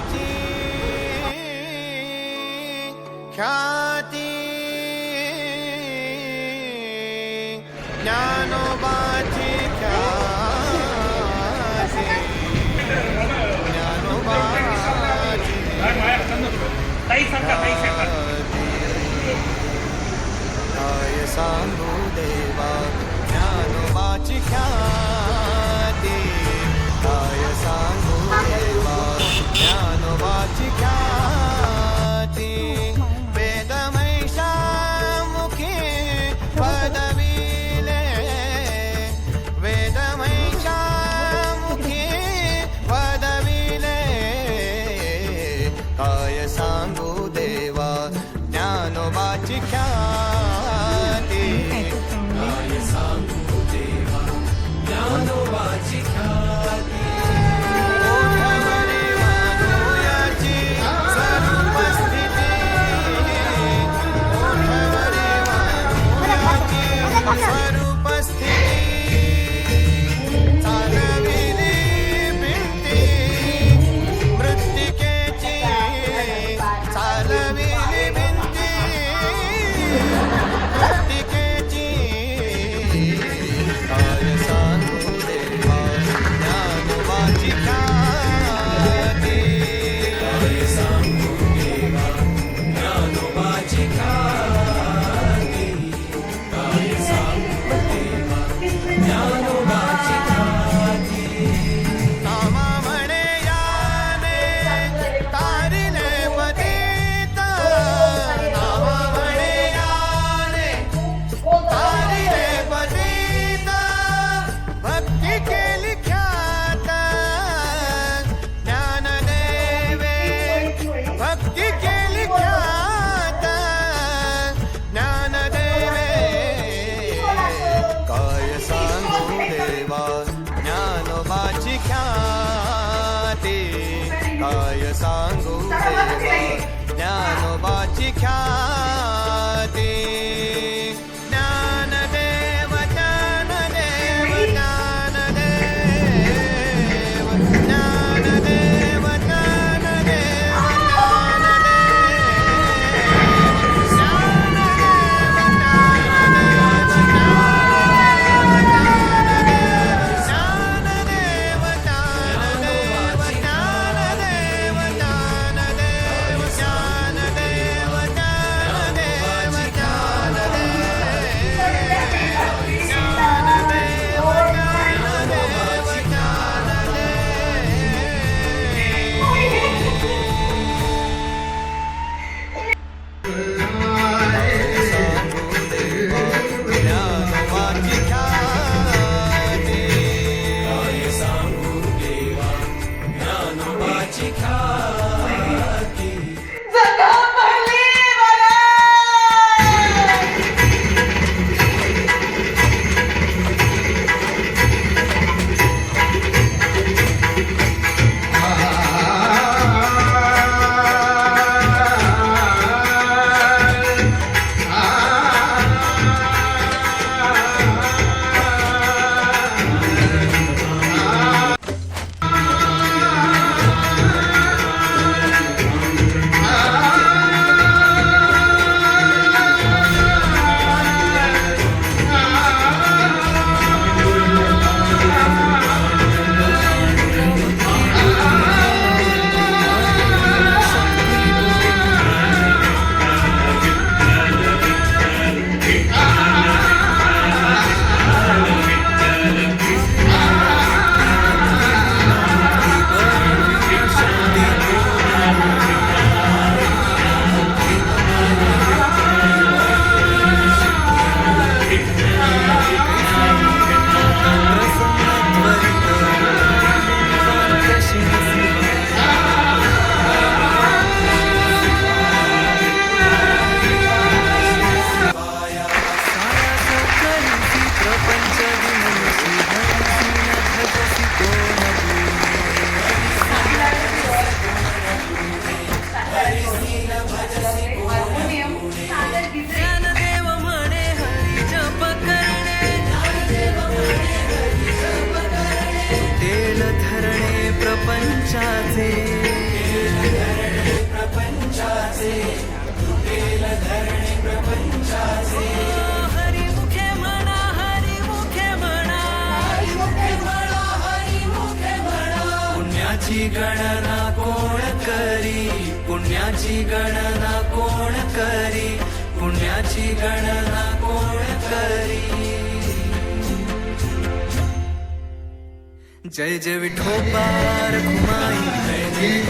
खाती ख्याति ज्ञानोबाची ख्याति ज्ञानोबाची ताई सांगा ताई सांगा देवाय सांगू देवाय पुण्याची गणना कोण करी? पुण्याची गणना कोण करी? पुण्याची गणना कोण करी? जय जय विठोबार रखुमाई जय जय